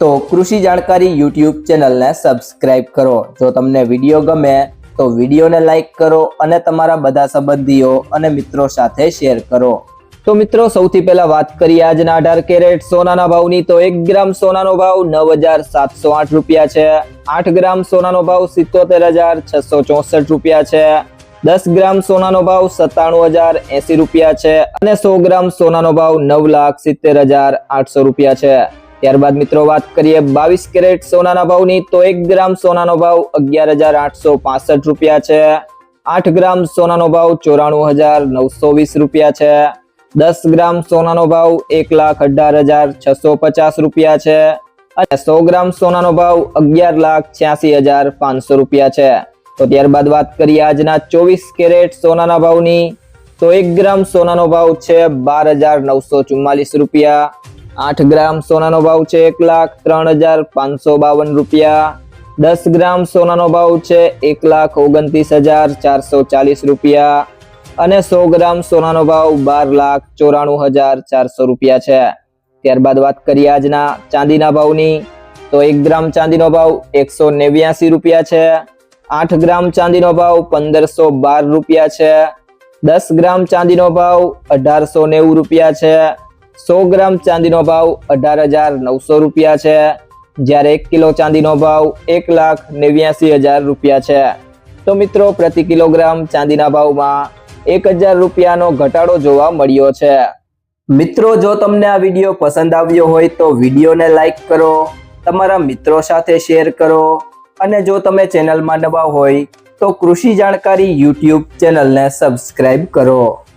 તો કૃષિ જાણકારી યુટ્યુબ ચેનલને સબસ્ક્રાઇબ કરો. જો તમને વીડિયો ગમે, તો વિડીયોને લાઇક કરો અને તમારા બધા સંબંધીઓ અને મિત્રો સાથે શેર કરો. તો મિત્રો, સૌથી પહેલા વાત કરીએ આજના અઢાર કેરેટ સોનાના ભાવની તો એક ગ્રામ સોનાનો ભાવ નવ હજાર સાતસો આઠ રૂપિયા છે. આઠ ગ્રામ સોનાનો ભાવ સિત્તોતેર હજાર છસો ચોસઠ રૂપિયા છે. દસ ગ્રામ સોનાનો ભાવ સત્તાણું હજાર એસી રૂપિયા છે. અને સો ગ્રામ સોનાનો ભાવ નવ લાખ સિત્તેર હજાર આઠસો રૂપિયા છે. ત્યારબાદ મિત્રો વાત કરીએ બાવીસ કેરેટ સોનાના ભાવની, તો એક ગ્રામ સોનાનો ભાવ અગિયાર હજાર આઠસો પાસઠ રૂપિયા છે. આઠ ગ્રામ સોનાનો ભાવ ચોરાણું હજાર નવસો વીસ રૂપિયા છે. દસ ગ્રામ સોનાનો ભાવ એક લાખ અઢાર હજાર છસો પચાસ રૂપિયા છે. અને સો ગ્રામ સોનાનો ભાવ અગિયાર લાખ છ્યાસી હજાર પાંચસો રૂપિયા છે. તો ત્યારબાદ વાત કરીએ આજના ચોવીસ કેરેટ સોનાના ભાવની, તો એક ગ્રામ સોનાનો ભાવ છે બાર હજાર નવસો ચુમ્માલીસ રૂપિયા. આઠ ગ્રામ સોનાનો ભાવ છે એક લાખ ત્રણ હજાર પાંચસો બાવન રૂપિયા. દસ ગ્રામ સોનાનો ભાવ છે એક લાખ ઓગણત્રીસ હજાર ચારસો ચાલીસ રૂપિયા. અને સો ગ્રામ સોનાનો ભાવ બાર લાખ ચોરાણું હજાર ચારસો રૂપિયા છે. ત્યારબાદ વાત કરીએ આજના ચાંદીના ભાવની. તો એક ગ્રામ ચાંદીનો ભાવ એકસો નેવ્યાસી રૂપિયા છે. આઠ ગ્રામ ચાંદીનો ભાવ પંદરસો બાર રૂપિયા છે. દસ ગ્રામ ચાંદીનો ભાવ અઢારસો નેવું રૂપિયા છે. સો ગ્રામ ચાંદીનો ભાવ અઢાર હજાર નવસો રૂપિયા છે. જ્યારે એક કિલો ચાંદીનો ભાવ એક લાખ નેવ્યાસી હજાર રૂપિયા છે. તો મિત્રો, પ્રતિ કિલોગ્રામ ચાંદીના ભાવમાં એક હજાર રૂપિયાનો ઘટાડો જોવા મળ્યો છે. મિત્રો, જો તમને આ વીડિયો પસંદ આવ્યો હોય તો વિડીયોને લાઈક કરો, તમારા મિત્રો સાથે શેર કરો અને જો તમે ચેનલમાં નવા હોય તો કૃષિ જાણકારી યુટ્યુબ ચેનલને સબસ્ક્રાઈબ કરો.